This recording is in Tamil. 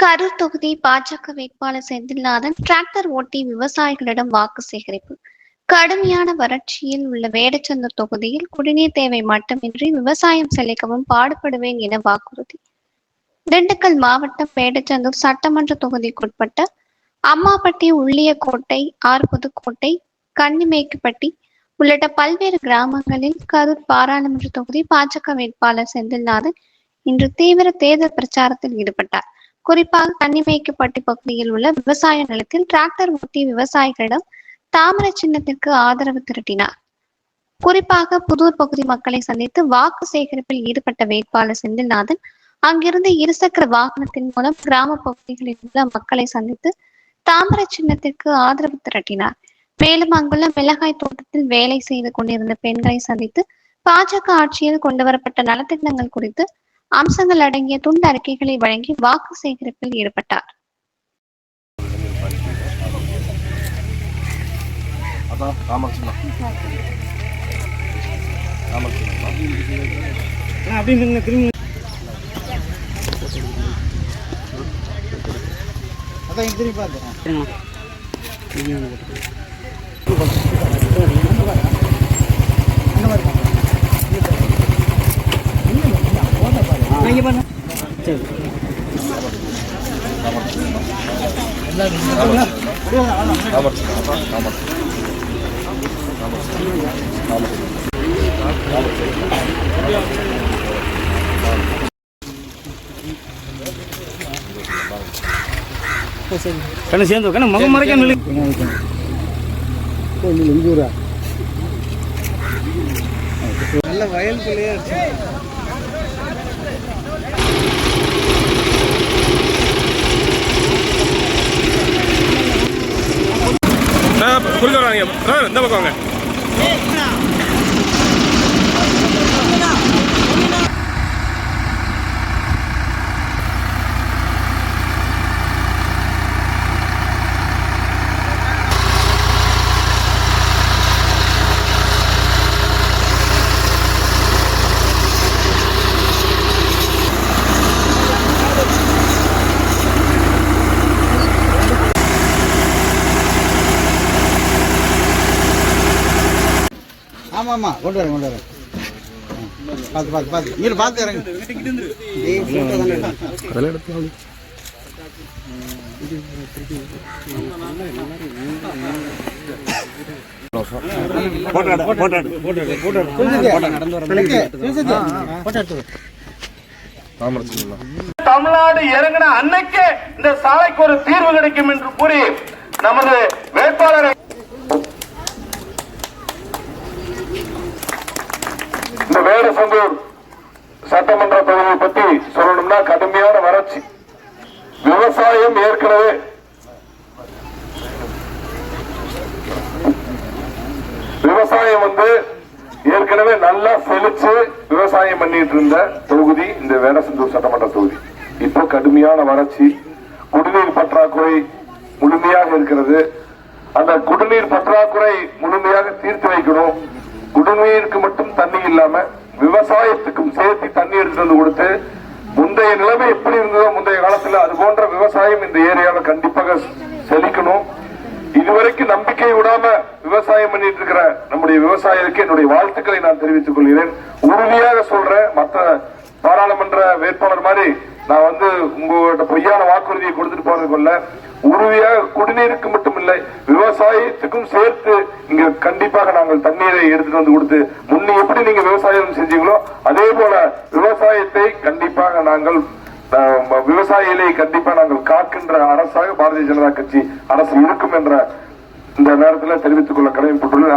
கரூர் தொகுதி பாஜக வேட்பாளர் செந்தில்நாதன் டிராக்டர் ஓட்டி விவசாயிகளிடம் வாக்கு சேகரிப்பு. கடுமையான வறட்சியில் உள்ள வேடச்சந்தூர் தொகுதியில் குடிநீர் தேவை மட்டுமின்றி விவசாயம் செழிக்கவும் பாடுபடுவேன் என வாக்குறுதி. திண்டுக்கல் மாவட்டம் வேடச்சந்தூர் சட்டமன்ற தொகுதிக்குட்பட்ட அம்மாப்பட்டி உள்ளியக்கோட்டை ஆர்புதுக்கோட்டை கன்னிமேக்குப்பட்டி உள்ளிட்ட பல்வேறு கிராமங்களில் கரூர் பாராளுமன்ற தொகுதி பாஜக வேட்பாளர் செந்தில்நாதன் இன்று தீவிர தேர்தல் பிரச்சாரத்தில் ஈடுபட்டார். குறிப்பாக கன்னிமேய்க்குப்பட்டி பகுதியில் உள்ள விவசாய நிலத்தில் டிராக்டர் ஓட்டி விவசாயிகளிடம் தாமரை சின்னத்திற்கு ஆதரவு திரட்டினார். குறிப்பாக புதூர் பகுதி மக்களை சந்தித்து வாக்கு சேகரிப்பில் ஈடுபட்ட வேட்பாளர் செந்தில்நாதன் அங்கிருந்து இருசக்கர வாகனத்தின் மூலம் கிராம பகுதிகளில் உள்ள மக்களை சந்தித்து தாமரை சின்னத்திற்கு ஆதரவு திரட்டினார். மேலும் அங்குள்ள மிளகாய் தோட்டத்தில் வேலை செய்து கொண்டிருந்த பெண்களை சந்தித்து பாஜக ஆட்சியில் கொண்டுவரப்பட்ட நலத்திட்டங்கள் குறித்து அம்சங்கள் அடங்கிய துண்டு அறிக்கைகளை வழங்கி வாக்கு சேகரிப்பில் ஈடுபட்டார். அதான் திரும்பி அதான் இங்க திரும்பி பார்த்துறேன் இங்கே பண்ண சரி ராமகிருஷ்ணன் அதான் ராமகிருஷ்ணன் கண்ணு சேர்ந்து கண்ணு முகம் மறைக்க நிலை நல்ல வயலுக்குள்ளேயே குறுக்க வராங்க. சார் இந்த பக்கம் வாங்க. ஆமாம் ஆமாம் கொண்டு வரேன் கொண்டு வரேன். பார்த்து பார்த்து பார்த்து. பார்த்து இறங்க. அதெல்லாம் எடுத்து தமிழ்நாடு இறங்கின அன்னைக்கே இந்த சாலைக்கு ஒரு தீர்வு கிடைக்கும் என்று கூறி நமது வேட்பாளரை வைரசந்தூர் சட்டமன்ற தொகுதியை பத்தி சொல்லணும்னா கடுமையான வறட்சி. விவசாயம் ஏற்கனவே விவசாயம் வந்து ஏற்கனவே நல்லா செழிச்சு விவசாயம் பண்ணிட்டு இருந்த தொகுதி இந்த வேடசந்தூர் சட்டமன்ற தொகுதி. இப்போ கடுமையான வறட்சி குடிநீர் பற்றாக்குறை முழுமையாக இருக்கிறது. அந்த குடிநீர் பற்றாக்குறை முழுமையாக தீர்த்து வைக்கணும். குடிநீருக்கு மட்டும் தண்ணி இல்லாம விவசாயத்துக்கும் சேர்த்து தண்ணீர் எடுத்து வந்து கொடுத்து முந்தைய நிலைமை எப்படி இருந்ததோ முந்தைய காலத்துல அது போன்ற விவசாயம் இந்த ஏரியாவில் கண்டிப்பாக செழிக்கணும். இதுவரைக்கும் நம்பிக்கை விடாம விவசாயம் பண்ணிட்டு இருக்கிற நம்முடைய விவசாயிகளுக்கு என்னுடைய வாழ்த்துக்களை நான் தெரிவித்துக் கொள்கிறேன். உறுதியாக சொல்றேன் மத்த பாராளுமன்ற வேட்பாளர் மாதிரி நான் வந்து உங்கள்கிட்ட பொய்யான வாக்குறுதியை கொடுத்துட்டு போறது கொள்ள உறுதியாக குடிநீருக்கு மட்டும் இல்லை விவசாயத்துக்கும் சேர்த்து இங்க கண்டிப்பாக நாங்கள் தண்ணீரை எடுத்துட்டு வந்து கொடுத்து முன்னே எப்படி நீங்க விவசாயம் செஞ்சீங்களோ அதே போல விவசாயத்தை கண்டிப்பாக நாங்கள் அஹ், விவசாயிகளை கண்டிப்பா நாங்கள் காக்கின்ற அரசாக பாரதிய ஜனதா கட்சி அரசு இருக்கும் என்ற இந்த நேரத்தில் தெரிவித்துக் கொள்ள கடமைப்பட்டுள்ளது